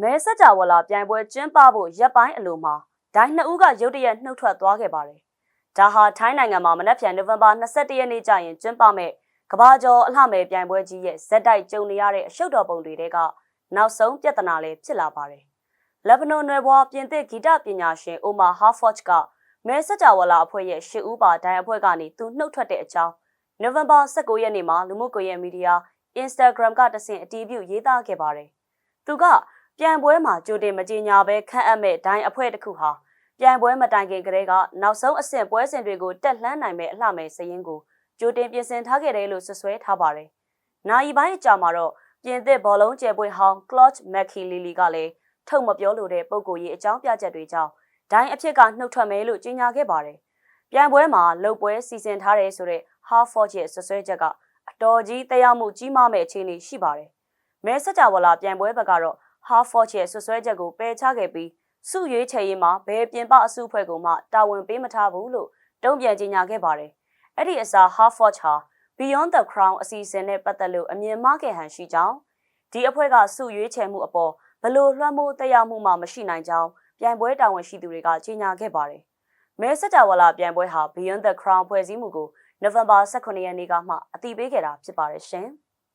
မဲဆက်ကြဝဠာပြိုင်ပွဲကျင်းပဖို့ရက်ပိုင်းအလိုမှာဒိုင်းနှစ်ဦးကရုတ်တရက်နှုတ်ထွက်သွားခဲ့ပါတယ်။ဒါဟာထိုင်းနိုင်ငံမှာမနက်ဖြန်နိုဝင်ဘာ22ရက်နေ့ကျရင်ကျင်းပမဲ့ကဘာကျော်အလှမယ်ပြိုင်ပွဲကြီးရဲ့ဇက်တိုက်ကြုံနေရတဲ့အရှုပ်တော်ပုံတွေတဲကနောက်ဆုံးပြဿနာလေးဖြစ်လာပါတယ်။လက်ဘနွန်နယ်ဘွားပြင်သစ်ဂီတပညာရှင်အိုမာဟာဖော့ချ်ကမဲဆက်ကြဝဠာအဖွဲ့ရဲ့ရှစ်ဦးပါဒိုင်းအဖွဲ့ကနေသူနှုတ်ထွက်တဲ့အကြောင်းနိုဝင်ဘာ19ရက်နေ့မှာလူမှုကွန်ရက်မီဒီယာ Instagram ကတဆင့်အတည်ပြုရေးသားခဲ့ပါတယ်။သူက ပြန်ပွဲမှာကြိုတင်မကြေညာဘဲခန့်အပ်မဲ့ဒိုင်းအဖွဲ့တစ်ခုဟာပြန်ပွဲမတိုင်ခင်ကတည်းကနောက်ဆုံးအဆင့်ပွဲစဉ်တွေကိုတက်လှမ်းနိုင်မဲ့အလှမဲ့စရင်ကိုကြိုတင်ပြင်ဆင်ထားခဲ့တယ်လို့ဆွဆွဲထားပါတယ်။နိုင်ပိုင်းအကြာမှာတော့ပြင်သစ်ဘောလုံးကျယ်ပွဲဟောင်း Claude McKillily ကလည်းထုတ်မပြောလိုတဲ့ပုံကိုကြီးအကြောင်းပြချက်တွေကြောင့်ဒိုင်းအဖြစ်ကနှုတ်ထွက်မယ်လို့ကြေညာခဲ့ပါတယ်။ပြန်ပွဲမှာလုတ်ပွဲစီစဉ်ထားတယ်ဆိုတဲ့ Harford ရဲ့ဆွဆွဲချက်ကအတော်ကြီးတရားမှုကြီးမားမဲ့အခြေအနေရှိပါတယ်။မဲဆက်ကြဝဠာပြန်ပွဲဘက်ကတော့ Harford ရဲ့ဆွဆွဲချက်ကိုပယ်ချခဲ့ပြီးစုရွေးချယ်ရေးမှာဘယ်ပြင်ပအစုအဖွဲ့ကမှတာဝန်ပေးမထားဘူးလို့တုံ့ပြန်ကြေညာခဲ့ပါတယ်။အဲ့ဒီအစား Harford ဟာ Beyond the Crown အစီအစဉ်နဲ့ပတ်သက်လို့အမြင်မှားခဲ့ဟန်ရှိကြောင်းဒီအဖွဲ့ကစုရွေးချယ်မှုအပေါ်ဘလို့လွှမ်းမိုးတရားမှုမှမရှိနိုင်ကြောင်းပြိုင်ပွဲတာဝန်ရှိသူတွေကကြေညာခဲ့ပါတယ်။မဲဆက်ကြဝဠာပြိုင်ပွဲဟာ Beyond the Crown ဖွဲ့စည်းမှုကိုနိုဝင်ဘာ18ရက်နေ့ကမှအတည်ပြုခဲ့တာဖြစ်ပါတယ်ရှင်။